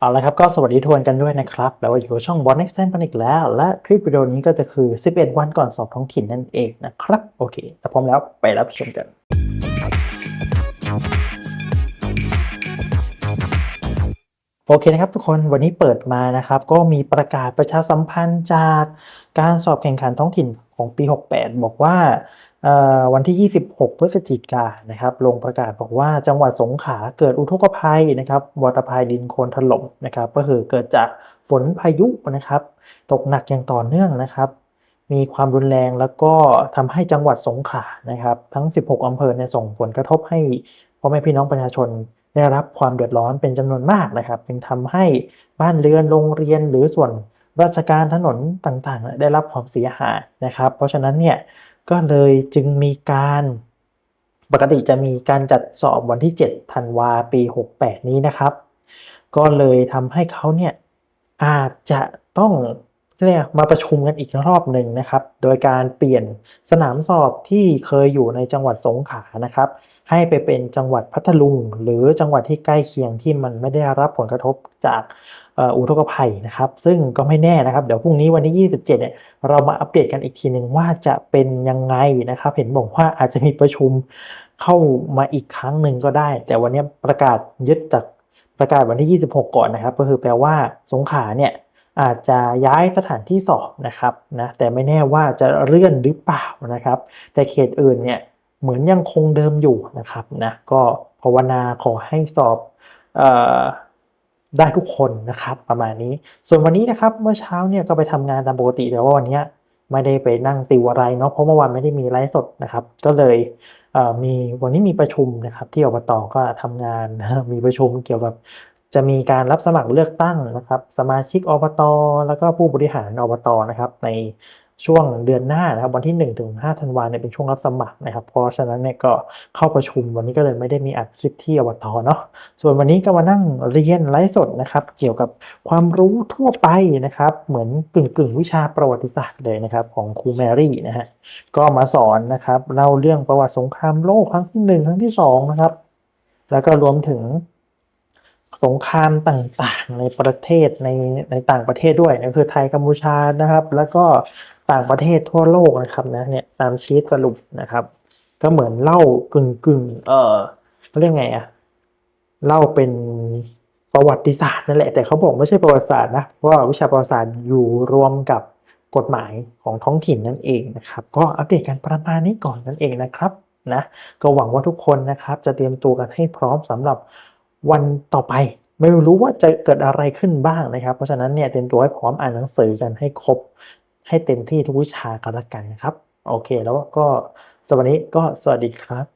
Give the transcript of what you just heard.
เอาละครับก็สวัสดีทวนกันด้วยนะครับ แล้วอยู่กับช่อง Bot Next Time กันอีกแล้ว และคลิปวิดีโอนี้ก็จะคือ 11 วันก่อนสอบท้องถิ่นนั่นเองนะครับ โอเคถ้าพร้อมแล้วไปรับชมกัน โอเคนะครับทุกคนวันนี้เปิดมานะครับ ก็มีประกาศประชาสัมพันธ์จากการสอบแข่งขันท้องถิ่นของปี 68 บอกว่า วันที่ 26 พฤศจิกายนนะครับ ลงประกาศบอกว่าจังหวัดสงขลาเกิดอุทกภัยนะครับวอตภัยดินโคลนถล่มนะครับ ก็คือเกิดจากฝนพายุนะครับ ตกหนักอย่างต่อเนื่องนะครับ มีความรุนแรงแล้วก็ทำให้จังหวัดสงขลานะครับ ทั้ง 16อำเภอเนี่ยส่งผลกระทบให้พ่อแม่พี่น้องประชาชนได้รับความเดือดร้อนเป็นจำนวนมากนะครับจึงทำให้บ้านเรือนโรงเรียนหรือส่วน ราชการถนนต่างๆ ได้รับความเสียหายนะครับ เพราะฉะนั้นเนี่ยก็เลยจึงมีการปกติจะมีการจัดสอบวันที่7ธันวาปี 68 นี้นะครับ ก็เลยทำให้เขาเนี่ยอาจจะต้อง เรียมาประชุมกันอีกรอบหนึ่งนะครับ โดยการเปลี่ยนสนามสอบที่เคยอยู่ในจังหวัดสงขลานะครับ ให้ไปเป็นจังหวัดพัทลุง หรือจังหวัดที่ใกล้เคียงที่มันไม่ได้รับผลกระทบจากอุทกภัยนะครับ ซึ่งก็ไม่แน่นะครับ เดี๋ยวพรุ่งนี้วันที่ 27เนี่ยเรามาอัปเดตกันอีกทีหนึ่งว่าจะเป็นยังไงนะครับ เห็นบอกว่าอาจจะมีประชุมเข้ามาอีกครั้งหนึ่งก็ได้ แต่วันนี้ประกาศยึดจากประกาศวันที่ 26 ก่อนนะครับ ก็คือแปลว่าสงขลาเนี่ย อาจจะย้ายสถานที่สอบนะครับนะแต่ไม่แน่ว่าจะเลื่อนหรือเปล่านะครับ แต่เขตอื่นเนี่ยเหมือนยังคงเดิมอยู่นะครับนะก็ภาวนาขอให้สอบออได้ทุกคนนะครับประมาณนี้ ส่วนวันนี้นะครับเมื่อเช้าเนี่ยก็ไปทำงานตามปกติแต่ว่าวันนี้ไม่ได้ไปนั่งติวอะไรเนาะเพราะเมื่อวานไม่ได้มีไลฟ์สดนะครับ ก็เลยเมีวันนี้มีประชุมนะครับที่อบตก็ทำงานมีประชุมเกี่ยวกับ จะมีการรับสมัครเลือกตั้งนะครับ สมาชิกอบตแล้วก็ผู้บริหารอบตนะครับ ในช่วงเดือนหน้านะครับ วันที่1ถึง5ธันวาเนี่ยเป็นช่วงรับสมัครนะครับ เพราะฉะนั้นเนี่ยก็เข้าประชุมวันนี้ก็เลยไม่ได้มีอัดคลิปที่อบตเนาะส่วนวันนี้ก็มานั่งเรียนไลฟ์สดนะครับ เกี่ยวกับความรู้ทั่วไปนะครับ เหมือนกึ่งกึ่งวิชาประวัติศาสตร์เลยนะครับ ของครูแมรี่นะฮะก็มาสอนนะครับเล่าเรื่องประวัติสงครามโลกครั้งที่หนึ่งครั้งที่สองนะครับแล้วก็รวมถึง สงครามต่างๆ ในประเทศในในต่างประเทศด้วยนะคือไทยกัมพูชานะครับ แล้วก็ต่างประเทศทั่วโลกนะครับนะเนี่ยตามชีตสรุปนะครับ ก็เหมือนเล่ากึ่งกึ่งๆเออเรียกไงอะเล่าเป็นประวัติศาสตร์นั่นแหละแต่เขาบอกไม่ใช่ประวัติศาสตร์นะเพราะว่าวิชาประวัติศาสตร์อยู่รวมกับกฎหมายของท้องถิ่นนั่นเองนะครับ ก็อัปเดตกันประมาณนี้ก่อนนั่นเองนะครับนะก็หวังว่าทุกคนนะครับจะเตรียมตัวกันให้พร้อมสำหรับ วันต่อไป ไม่รู้ว่าจะเกิดอะไรขึ้นบ้างนะครับ เพราะฉะนั้นเนี่ยเตรียมตัวให้พร้อมอ่านหนังสือกันให้ครบ ให้เต็มที่ทุกวิชากันละกันนะครับ โอเค แล้วก็สวัสดีก็สวัสดีครับ